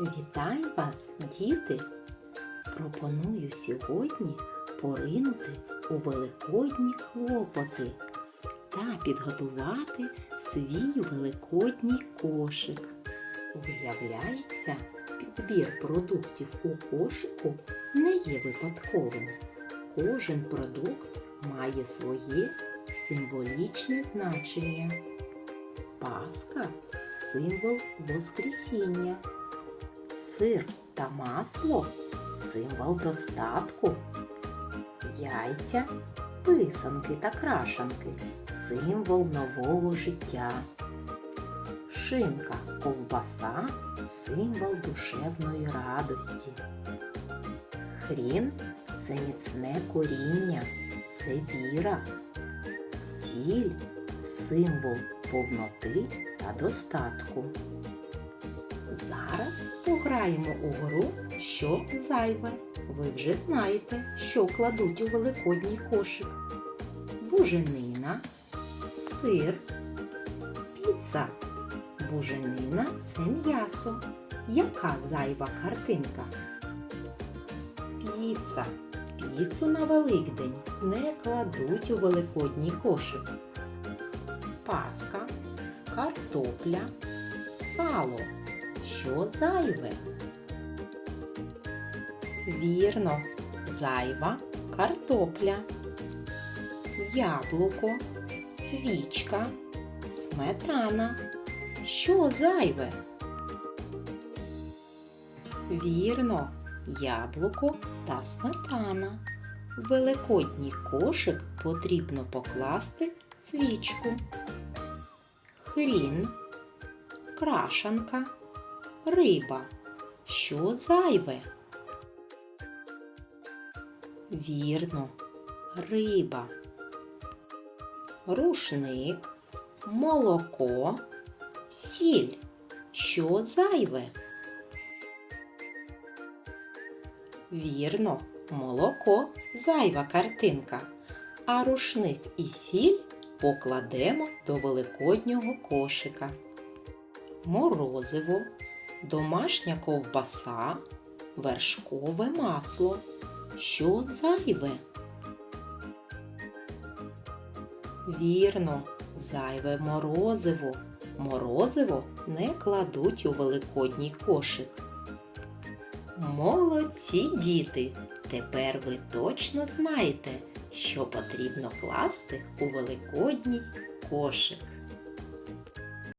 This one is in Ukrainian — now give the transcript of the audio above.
Вітаю вас, діти! Пропоную сьогодні поринути у великодні клопоти та підготувати свій великодній кошик. Виявляється, підбір продуктів у кошику не є випадковим. Кожен продукт має своє символічне значення. Паска символ Воскресіння. Сир та масло символ достатку. Яйця, писанки та крашанки символ нового життя. Шинка, ковбаса символ душевної радості. Хрін це міцне коріння, це віра. Сіль символ повноти та достатку. Зараз пограємо у гру Що зайве. Ви вже знаєте, що кладуть у великодній кошик. Буженина, сир, піца. Буженина це м'ясо. Яка зайва картинка? Піца. Піцу на Великдень не кладуть у великодній кошик. Паска, картопля, сало. Що зайве? Вірно, зайва картопля, яблуко, свічка, сметана. Що зайве? Вірно, яблуко та сметана. В великодній кошик потрібно покласти свічку. Хрін, крашанка, риба. Що зайве? Вірно, риба. Рушник, молоко, сіль. Що зайве? Вірно, молоко зайва картинка, а рушник і сіль покладемо до великоднього кошика. Морозиво, домашня ковбаса, вершкове масло. Що зайве? Вірно, зайве морозиво. Морозиво не кладуть у великодній кошик. Молодці діти! Тепер ви точно знаєте, що потрібно класти у великодній кошик.